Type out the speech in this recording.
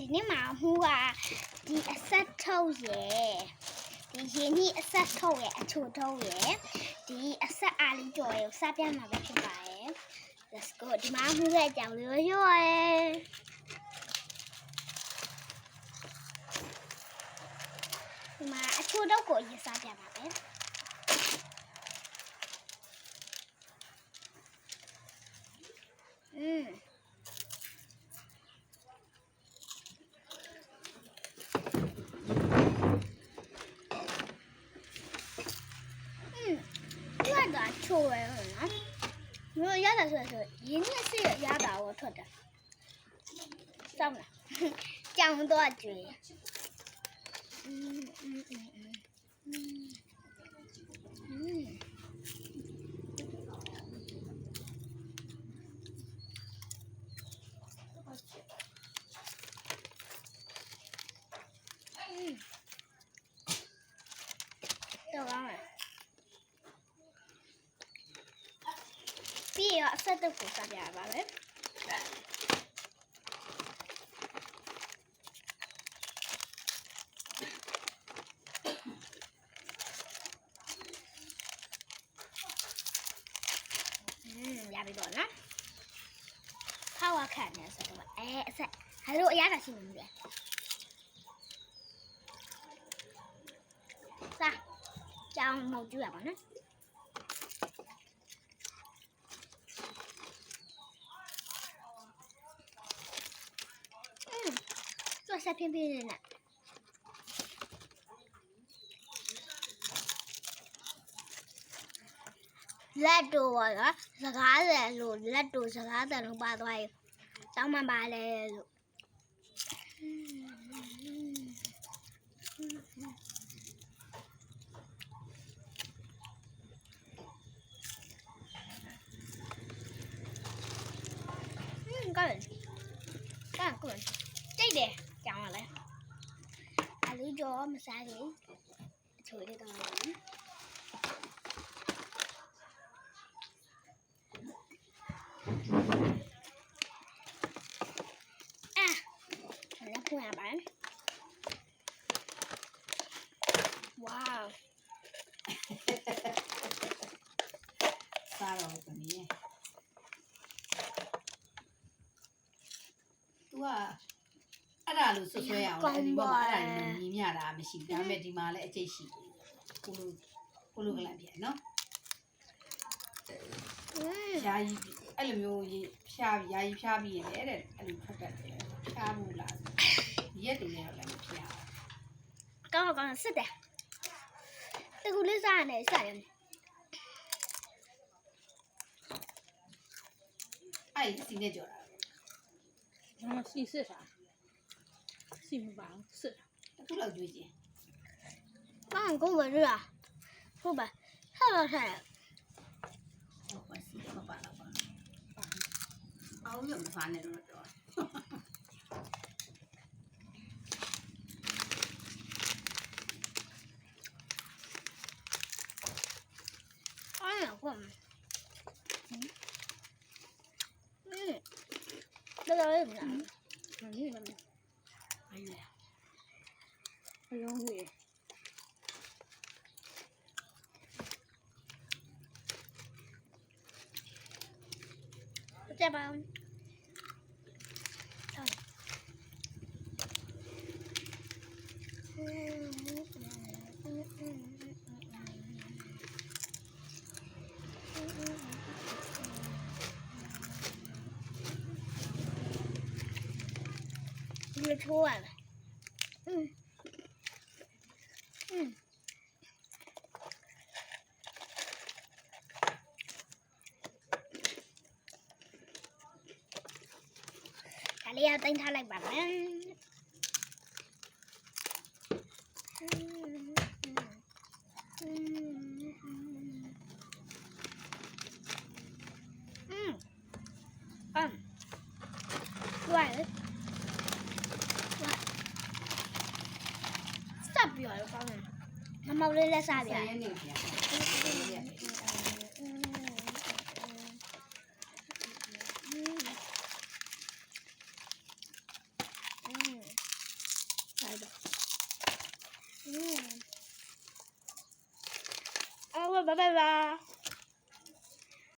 ဒီနေ့မှာမှုကဒီအဆက်ထုတ်ရယ်ဒီရင်းနှီးအဆက်ထုတ်ရယ်အချိုထုတ်ရယ်ဒီအဆက်အားလေးကြော်ရယ်ကိုစပြမှာပဲဖြစ်ပါတယ် let's go ဒီမှာမှုရဲ့အကြောင်းလေးကိုရွရယ်ဒီမှာအချိုထုတ်ကိုရေးစပြပါမယ် ချိုပဲနော်။မျိုးရတာဆိုဆိုရင်းနဲ့စစ်ရတာကိုထွက်တာ။စောင့်လား။ကြောင်တော့ကြွေး။ ပြီးတော့အဆက်တုပ်ကိုစပြရပါမယ်อืมရပြီပေါ့နော်ဖောက်ခတ်နေဆိုတော့အဲအဆက်ဟယ်လိုအရသာရှိနေပြီစားကြောင်မဟုတ်ကြည့်ရပါနော် ဆက်ဖြင်းပေးနေနဲ့လက်တို့ပါကစကားတယ်လို့လက်တို့စကားတယ်လို့ပါသွားရင်တောင်းမှပါလေလို့ကောင်းကောင်းတိတ်တယ် 장난해. 알리죠, 무사히. 저리 가는 아, 장난꾸나 말. 와우. 싸러 오더니. 우와. အဲ့ဒါလို့ဆွဆွဲရအောင်လေဒီဘောအဲ့ဒါလည်းမြင်မြတာမရှိဒါပေမဲ့ဒီမှာလည်းအကျိတ်ရှိတယ်ကိုလိုကိုလိုကလန်ပြန်နော်ဖြားကြီးအဲ့လိုမျိုးရေဖြားပြီးယာယီဖြားပြီးရင်လည်းအဲ့လိုဖတ်တတ်တယ်ဖြားမှုလားရက်တွေလည်းလည်းဖြားကောင်းကောင်းစစ်တယ်တကူလေးစားရတယ်စားရတယ်အဲ့ဒီစီနဲ့ကြော်တာကျွန်တော်စီစစ်တာ 幸福吧，是。不老纠结。妈，你给我这个，不吧，太老太。我欢喜，我了。那种，哎呀，嗯，那？你？Ayun. Ayun eh. What's that about? คือทั่วอืมอืมทะเลเอาตั้งทะเลแบบนั้น 在下边嗯嗯嗯嗯嗯嗯嗯